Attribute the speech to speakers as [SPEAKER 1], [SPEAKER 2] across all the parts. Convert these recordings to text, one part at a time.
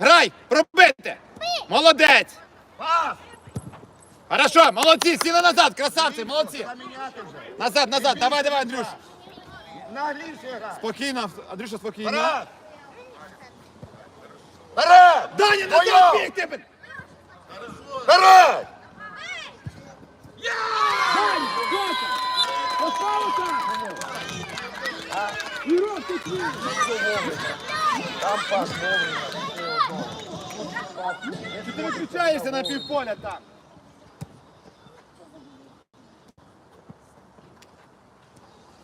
[SPEAKER 1] Грай! Пробити! Молодець!
[SPEAKER 2] Пас!
[SPEAKER 1] Хорошо, молодці, сіли назад, красавці, молодці! Назад, назад, давай, давай, Андрюш!
[SPEAKER 2] Грай.
[SPEAKER 1] Спокійно, Андрюша, спокійно.
[SPEAKER 2] Вперед! Вперед!
[SPEAKER 1] Даня, назад
[SPEAKER 2] Твоє!
[SPEAKER 1] біг тебе!
[SPEAKER 2] Вперед! Там пас вовремя.
[SPEAKER 1] Чи ти виключаєшся на півполя там?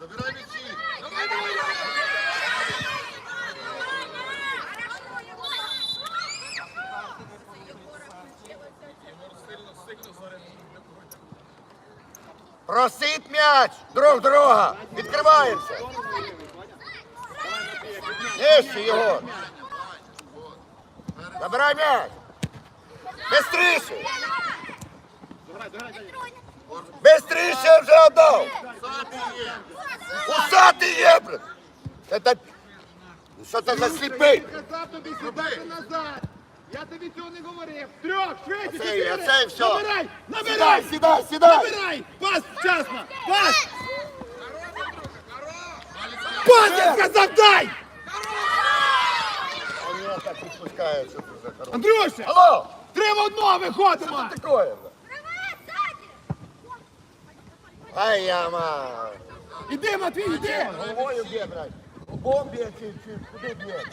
[SPEAKER 2] Забирай м'ячі. Просить м'яч! Друг друга! Відкриваємося! Нижче, Єгор! Забирай м'яч! Бистріше! Бистріше вже отдав! Усатий є, блин! Це так... Що це за сліпий?
[SPEAKER 1] Казав тобі сідати назад! Я тобі цього не говорив! Трьох, швидше,
[SPEAKER 2] Оцей,
[SPEAKER 1] чотири!
[SPEAKER 2] оцей, все.
[SPEAKER 1] Набирай!
[SPEAKER 2] Сідай,
[SPEAKER 1] Набирай!
[SPEAKER 2] сідай, сідай!
[SPEAKER 1] Набирай! Пас вчасно! Пас! Пас, я сказав, дай!
[SPEAKER 2] Так відпускає, що це за хороше.
[SPEAKER 1] Андрюша!
[SPEAKER 2] Алло!
[SPEAKER 1] Три в одного виходимо!
[SPEAKER 2] Що таке? Ай, яма!
[SPEAKER 1] Іди, Матвій, іди!
[SPEAKER 2] Головою б'є, блядь. Лбом б'є чи, чи куди б'є?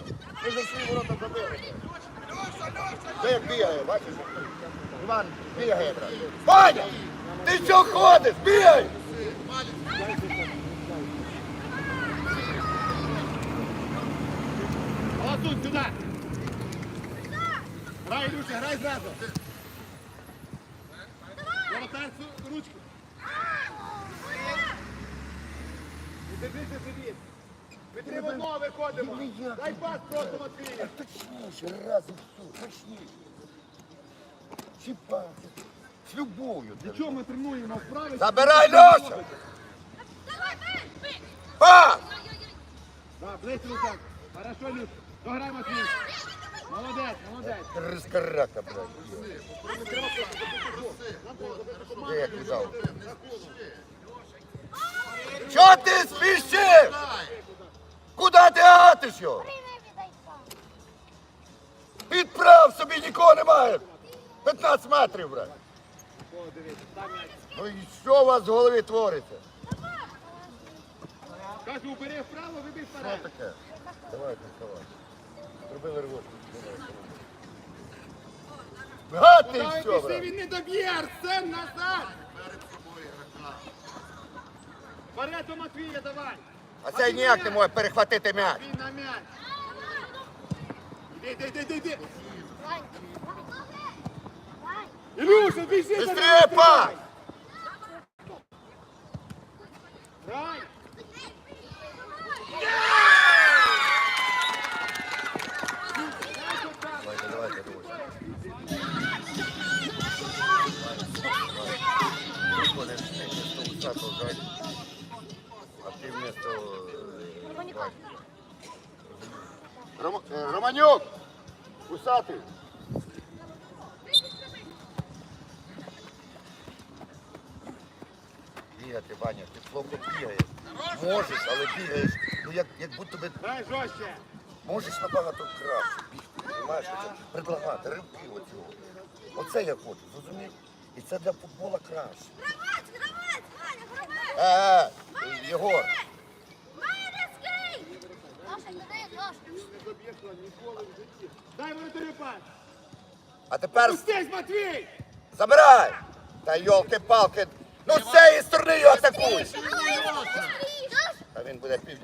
[SPEAKER 2] Ми за свої ворота забили. Це як бігає, бачиш? Іван бігає, брат. Ваня! Ти що ходиш? Бігай!
[SPEAKER 1] Молодцун, сюди! Грай, Ілюша, грай зразу! Воротар! Не дивися собі! Ми три в одного виходимо! Дай пас просто, Матвію!
[SPEAKER 2] Точніше, раз і все, точніше. Чіпати. З любов'ю.
[SPEAKER 1] Чого ми тренуємо вправи?
[SPEAKER 2] Забирай, Льоша! Пас!
[SPEAKER 1] Да, ближче так. Хорошо, Люш. Дограй, Матвій. Молодець, молодець.
[SPEAKER 2] Рискарака, блядь. Де я кидав? Що ти спішив? Куди ти гатиш його? Підправ собі нікого немає. 15 метрів, брат. Ну і що у вас в голові твориться?
[SPEAKER 1] Кажу, убери вправо, вибій
[SPEAKER 2] Що таке? Давай. Зробили рвоту. Брат.
[SPEAKER 1] він не доб'є, Арсен, назад. Вперед до Матвія, давай.
[SPEAKER 2] А цей ніяк не може перехватити м'яч.
[SPEAKER 1] Він на м'яч. Іди, іди, іди, іди. Ілюша, біжи.
[SPEAKER 2] Быстрее, пас! Ром- е, Романюк! Усатий! Бігати, Ваня, ти плохо бігаєш. Можеш, але бігаєш, ну як, як будто би
[SPEAKER 1] Грай жорстче.
[SPEAKER 2] Можеш набагато краще бігти, розумієш? Оце предлагати ривки оцього. Оце я хочу, зрозумів? І це для футбола краще.
[SPEAKER 3] Гравець, гравець, Ваня, гравець!
[SPEAKER 2] Е, е, Єгор,
[SPEAKER 3] туди,
[SPEAKER 1] Не доб'єшся ніколи в житті. Дай воротарю пас.
[SPEAKER 2] а тепер
[SPEAKER 1] Пустись, Матвій.
[SPEAKER 2] забирай! Та йолки-палки, ну з цієї сторони його атакуй! А він буде пів.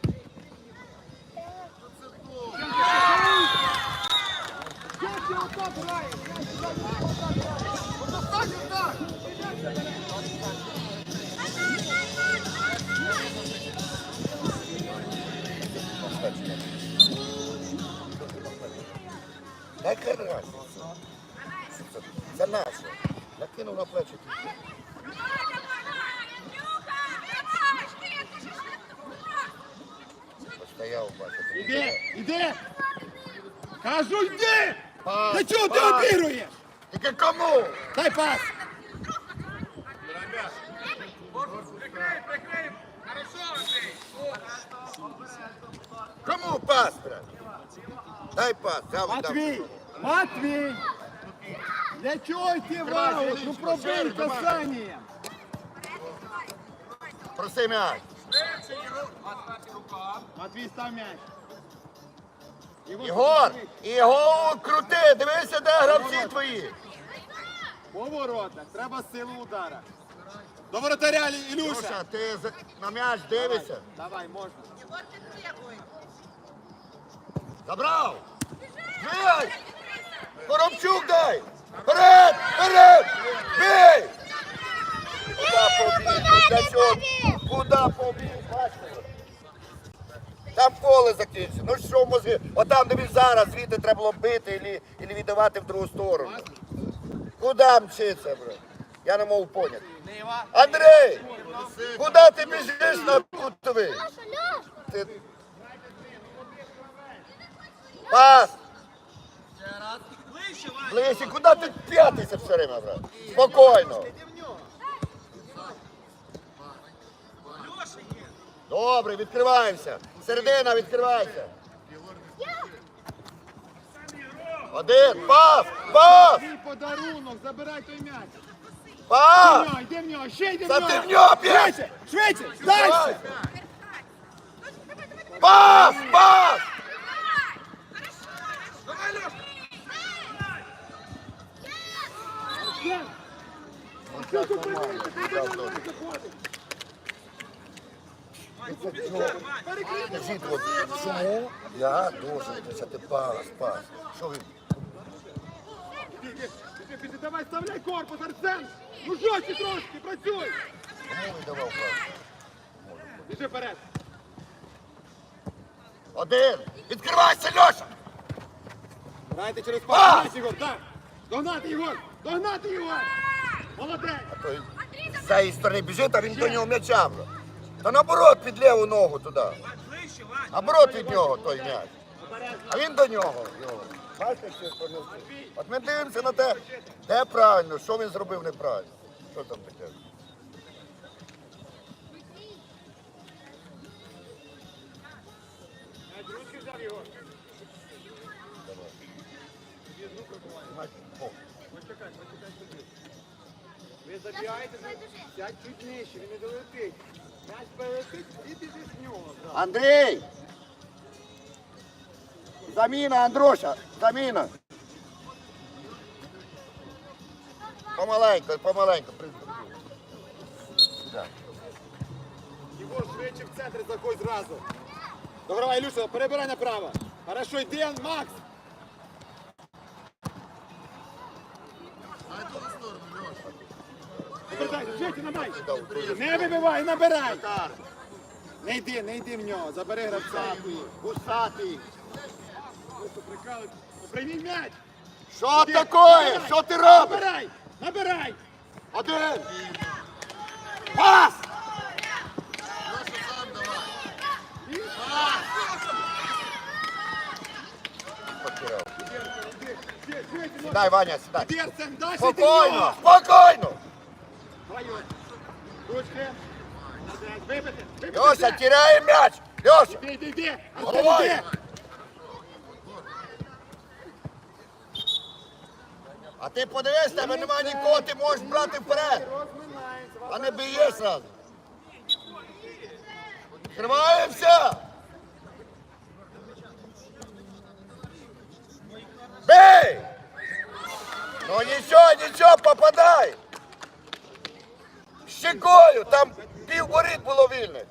[SPEAKER 1] Як? Як отак.
[SPEAKER 2] Дай карась. Це, це наше. Накинув на плечі. Постояв, бачите.
[SPEAKER 1] Іди, іди. Кажу, йди.
[SPEAKER 2] Пас,
[SPEAKER 1] Та чого ти
[SPEAKER 2] пас.
[SPEAKER 1] обігруєш?
[SPEAKER 2] Тільки кому?
[SPEAKER 1] Дай пас!
[SPEAKER 2] Кому пас, брат? Дай пас. взяв, віддав.
[SPEAKER 1] Матвій! Матвій! Для чого йти в аут? Ну пробий касання!
[SPEAKER 2] Проси м'яч.
[SPEAKER 1] Матвій став м'яч.
[SPEAKER 2] Ігор, Ігор, крути, дивися, де гравці твої.
[SPEAKER 1] Поворотах, треба силу удара. До воротаря, Ілюша!
[SPEAKER 2] Слушай, ти за- на м'яч дивишся?
[SPEAKER 1] Давай, можна.
[SPEAKER 2] Забрав! Бій! Коробчук дай! Вперед! Вперед! Бій! Куда побіг? Для чого? Куда побіг? Бачите? Там поле закінчиться. Ну що мозги? Отам, де він зараз, звідти треба було бити і, віддавати в другу сторону. Куда мчиться, бро? Я не можу поняти. Андрій! Куди ти біжиш на кутовий? Ти... Пас! Ближче, куди ти п'ятися все время, брат? Спокійно. Добре, відкриваємося. Середина, відкривайся. Один, пас, пас,
[SPEAKER 1] Твій подарунок, забирай той м'яч.
[SPEAKER 2] пас.
[SPEAKER 1] Йди в нього, ще йди в
[SPEAKER 2] Та
[SPEAKER 1] нього.
[SPEAKER 2] ти в нього п'ять.
[SPEAKER 1] Швидше, швидше, дальше.
[SPEAKER 2] Пас, пас. Скажіть, от, чому я должен писати пас, пас? Що
[SPEAKER 1] іди, Давай, вставляй корпус, Арсен. Ну жорстче трошки, працюй.
[SPEAKER 2] Кому ви давав пас?
[SPEAKER 1] Біжи вперед.
[SPEAKER 2] Один. Відкривайся, Льоша.
[SPEAKER 1] Грайте через
[SPEAKER 2] Пас!
[SPEAKER 1] Догнати, так. Догнати, Ігор. Догнати, Ігор. Молодець.
[SPEAKER 2] Той з цієї сторони біжить, а він до нього м'яча. Та наоборот під ліву ногу туди. Наоборот від нього той м'яч. А він до нього. От ми дивимося на те, де правильно, що він зробив неправильно. Що там таке?
[SPEAKER 1] Ви забігаєте, сядь чуть нижче, він не долетить. М'яч перелетить і біжиш в нього.
[SPEAKER 2] Андрій! Заміна, Андруша, заміна. Помаленько, помаленько. Да.
[SPEAKER 1] Єгор, швидше в центр заходь зразу. Догравай, Ілюша, перебирай направо. Хорошо, йди, Макс. Не вибивай, набирай. Не йди, не йди в нього, забери гравця.
[SPEAKER 2] Гусатий.
[SPEAKER 1] Приймій м'яч.
[SPEAKER 2] Що таке? Що ти робиш?
[SPEAKER 1] Набирай, набирай.
[SPEAKER 2] Один. Пас! Сідай, Ваня, сідай. Спокійно, спокійно.
[SPEAKER 1] Давай, Ігор. Ручки. Вибити, вибити.
[SPEAKER 2] Льоша,
[SPEAKER 1] все.
[SPEAKER 2] м'яч. Льоша.
[SPEAKER 1] Іди, іди, іди.
[SPEAKER 2] Головой. А ти подивись, тебе немає нікого, ти можеш брати вперед. А не б'є сразу. Триваємося. Бей! Ну нічого, нічого, попадай. Щекою, там пів було
[SPEAKER 1] назад.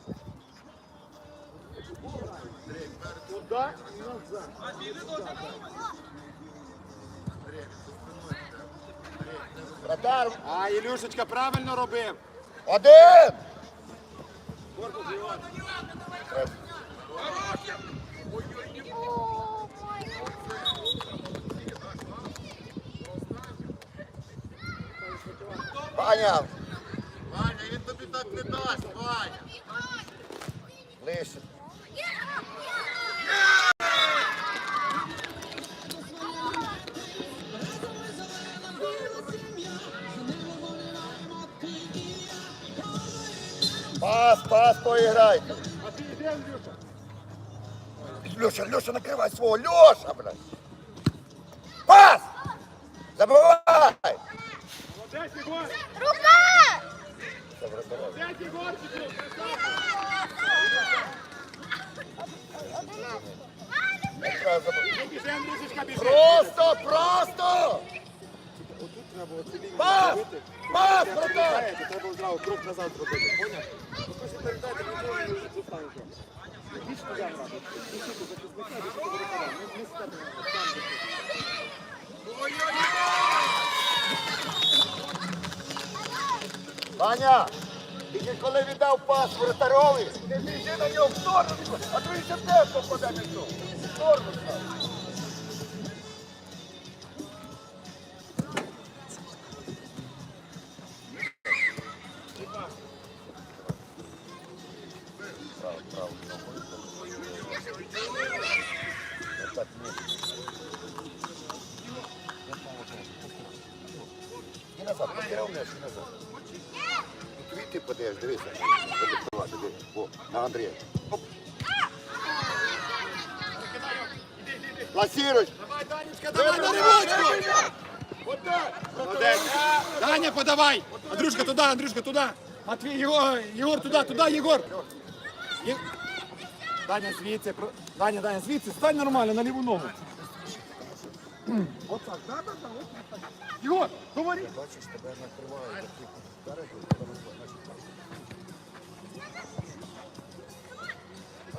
[SPEAKER 2] Вратар,
[SPEAKER 1] А, Ілюшечка правильно робив.
[SPEAKER 2] один.
[SPEAKER 1] Корпус.
[SPEAKER 2] Ваня,
[SPEAKER 4] так не дасть, Ваня.
[SPEAKER 2] Ближче. Пас, пас,
[SPEAKER 1] поиграйте.
[SPEAKER 2] Леша, Леша, накрывай своего. Леша, блядь. Пас!
[SPEAKER 1] Забывай! Молодец, Егор!
[SPEAKER 2] Просто, просто! Пас! Пас, братан!
[SPEAKER 1] Треба одразу крок назад зробити, поняв? Ну, просто передайте, більше. Не- не
[SPEAKER 2] Ваня, тільки коли віддав пас воротарові, не біжи на нього в сторону, а то він попаде на нього. В сторону став. Пласіруй.
[SPEAKER 1] Давай на ривочку! Молодець. Даня, подавай! Андрюшка, туди, Андрюшка, туди! Матвій, Єгор, Єгор, туди, туди, Єгор! Є- Даня, звідси, про- Даня, Даня, звідси, стань нормально, на ліву ногу. От так, да, да, да, от так. Єгор, говори!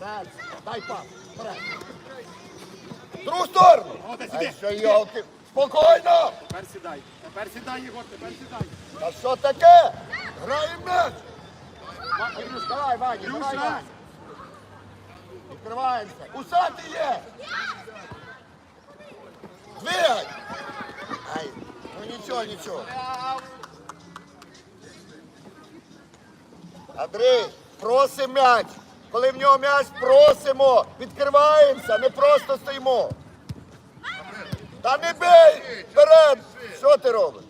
[SPEAKER 2] Такі дай пас, вперед. Другу сторону. Ай, що, йолки. Спокійно.
[SPEAKER 1] Тепер сідай, тепер сідай, Єгор, тепер сідай.
[SPEAKER 2] Та що таке? Граємо м'яч. Андрюш, давай, Ваня, давай,
[SPEAKER 1] Андрюша!
[SPEAKER 2] Ваня. Відкриваємося. Усати є. Двигай. Ай, ну нічого, нічого. Андрій, просимо м'яч. Коли в нього м'яч, просимо. Відкриваємося, не просто стоїмо. Та не бий! Вперед! Що ти робиш?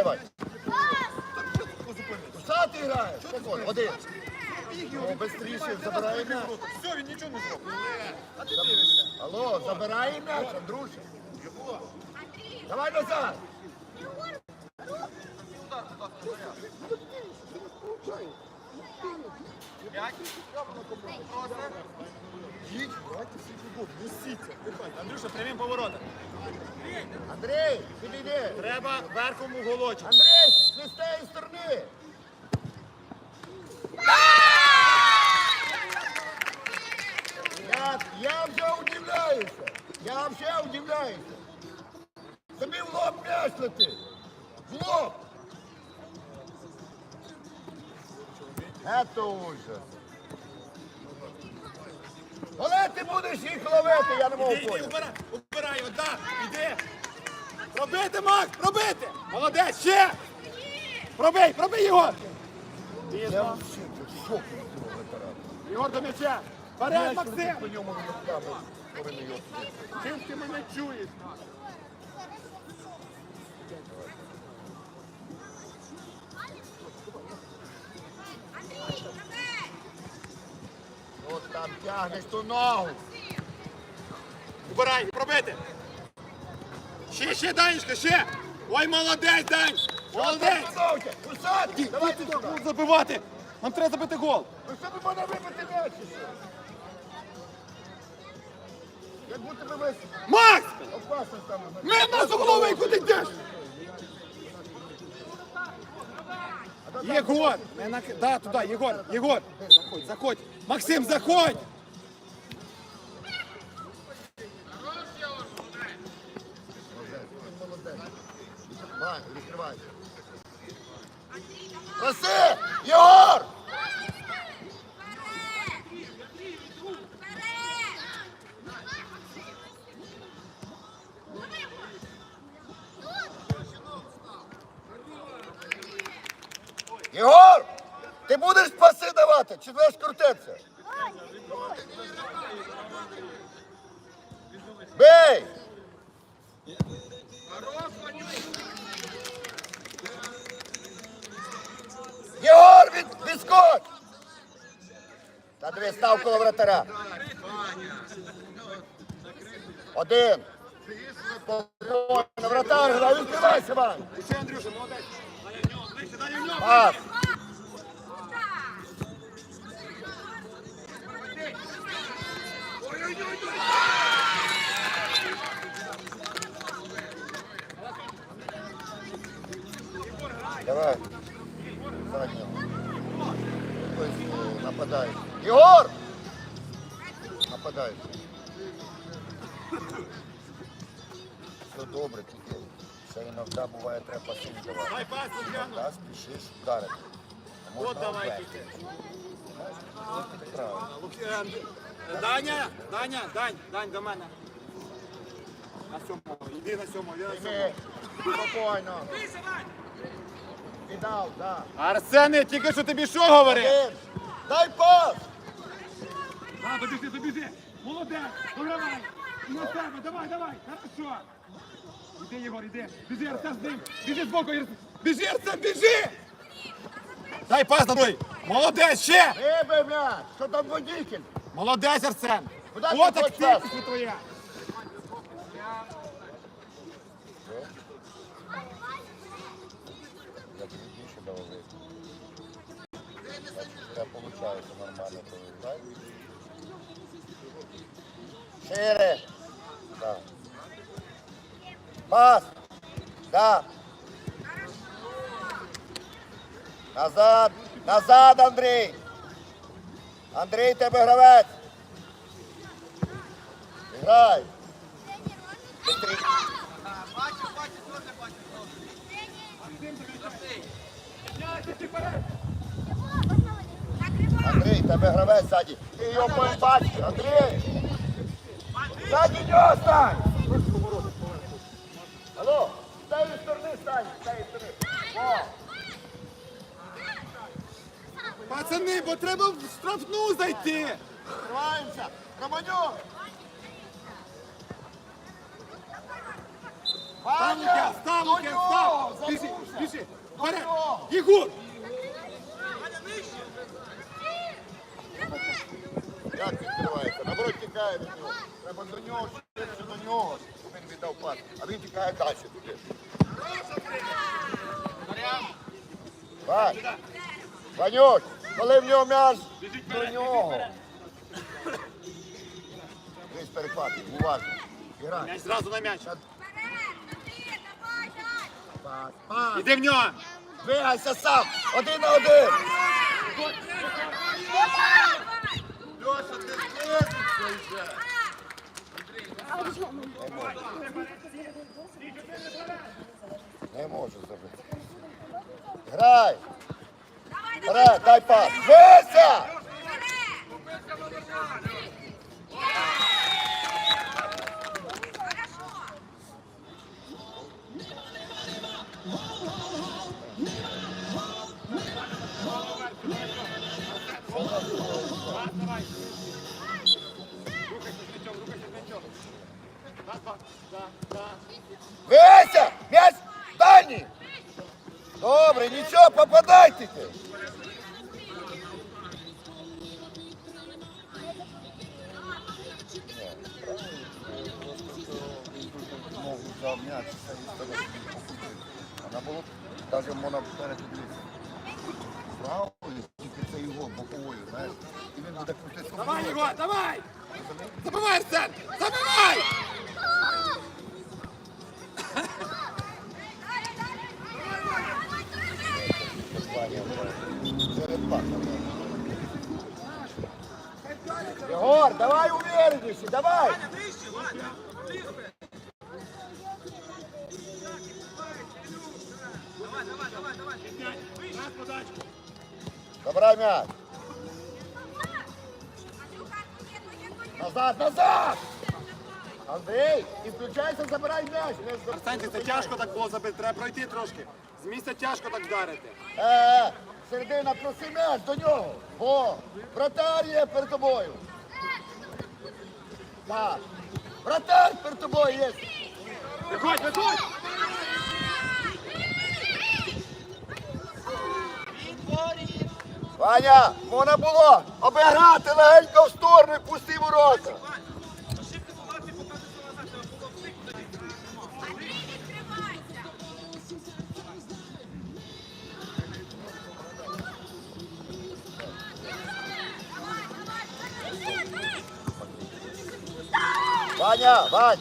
[SPEAKER 2] Сідай, сідай, Вань. Усати граєш? Спокійно, один. О, бистріше, забирай м'яч.
[SPEAKER 1] Все, він нічого не зробив.
[SPEAKER 2] Алло, забирай м'яч, Андрюша. Давай назад. Їдь.
[SPEAKER 1] Андрюша, прямим поворотом.
[SPEAKER 2] Андрій, підійди.
[SPEAKER 1] Треба верхом у.
[SPEAKER 2] Андрій, не з тієї сторони. Я, я вже удивляюся. Я вже удивляюся. Тобі в лоб м'яч летить. В лоб. Это ужас. Коли ти будеш їх ловити, я не можу
[SPEAKER 1] Іди, іди,
[SPEAKER 2] поняти.
[SPEAKER 1] убирай, убирай да, іди. Пробити, Макс, пробити. Молодець, ще. Пробий, пробий його. Пізно. Ігор до м'яча. Вперед, Максим.
[SPEAKER 2] по ньому руками, повинен його.
[SPEAKER 1] Чим ти мене чуєш?
[SPEAKER 2] От там тягнеш ту ногу.
[SPEAKER 1] Убирай, пробити. Ще, ще, Данечка, ще. Ой, молодець, Дань. Молодець.
[SPEAKER 2] Усадки. Давай
[SPEAKER 1] Ти
[SPEAKER 2] ти
[SPEAKER 1] будеш забивати. Нам треба забити гол.
[SPEAKER 2] Ну що ви мене вибити м'яч? Як будто би ви
[SPEAKER 1] Макс!
[SPEAKER 2] опасно там.
[SPEAKER 1] Ми в нас угловий, куди йдеш? Єгор! Не. Да, туди, Єгор, Єгор. Заходь, заходь. Максим, заходь!
[SPEAKER 2] Став коло вратаря. Один. Спокійно, вратар, грає, відкривайся, Вань.
[SPEAKER 1] Ще Андрюша, молодець.
[SPEAKER 2] Пас. Давай. Заднього. Е, Нападай. Єгор! Нападай. Все добре, тільки ще іноді буває треба пасів давати.
[SPEAKER 1] Лук'яну.
[SPEAKER 2] Спішиш вдарити.
[SPEAKER 1] От давай тільки. Даня, Даня, Дань, Дань, до мене. На сьомого, іди на сьомого, іди на сьомого.
[SPEAKER 2] Спокійно. Віддав, да.
[SPEAKER 1] Арсене, тільки що тобі що говорив?
[SPEAKER 2] Дай пас!
[SPEAKER 1] На, добіжи, добіжи. Молодець, догравай. І на себе, давай, давай, хорошо. Іди, Єгор, іди. Біжи, Арсен, з ним. Біжи збоку, Арсен. Біжи, Арсен, біжи. Дай пас на той. Молодець, ще.
[SPEAKER 2] Вибив м'яч! Що там водитель?
[SPEAKER 1] Молодець, Арсен.
[SPEAKER 2] Куди ти
[SPEAKER 1] От
[SPEAKER 2] хочеш
[SPEAKER 1] активність твоя.
[SPEAKER 2] Більше дали. Це виходить нормально повертати. Шире. Да. Пас. Да. Назад. Назад, Андрій. Андрій, тебе гравець. Грай. Быстрей. Андрій, тебе гравець ззаді. Ти його бачити, Андрій. Ззаді нього стань. Алло, з сторони стань, з сторони. О,
[SPEAKER 1] Пацани, бо треба в штрафну зайти.
[SPEAKER 2] Триваємося. Романюк.
[SPEAKER 1] Став, Лук'ян, став,
[SPEAKER 2] до
[SPEAKER 1] Лук'ян,
[SPEAKER 2] нього.
[SPEAKER 1] Біжи,
[SPEAKER 2] забувся.
[SPEAKER 1] біжи. Вперед. Єгор.
[SPEAKER 2] Як відкривається? Наоборот тікає від нього. Треба до нього, швидше до нього, щоб він віддав пас. А він тікає далі туди. Вань, Ванюк, коли в нього м'яч, до нього. Десь перехватив, уважно. Іграй.
[SPEAKER 1] М'яч зразу на м'яч.
[SPEAKER 2] Пас, пас.
[SPEAKER 1] Іди в нього.
[SPEAKER 2] Двигайся сам. Один на один.
[SPEAKER 4] Льоша, ти списуйся вже.
[SPEAKER 2] Не можу забити. Грай. Грай, дай пас. Вися! Вися! М'яч дальній! Добре, нічого, попадай тільки. Вона було, навіть можна вперед дивитися. Правою, тільки це його боковою, знаєш. І він буде крутитися.
[SPEAKER 1] Давай, Єгор, давай. Забивай, Арсен. Забивай.
[SPEAKER 2] Егор, давай увереннейся, давай! Забирай мяч! Назад, назад! Андрей, і включайся, забирай м'яч!
[SPEAKER 1] Арсенчик, це тяжко так було забити. Треба пройти трошки. З місця тяжко так вдарити.
[SPEAKER 2] Е, середина, проси м'яч до нього. О, вратар є перед тобою. Так. Братан, перед тобою є.
[SPEAKER 1] Виходь, виходь!
[SPEAKER 2] Ваня, можна було обіграти легенько в сторону і пусти ворота.
[SPEAKER 3] Бий.
[SPEAKER 2] Ваня,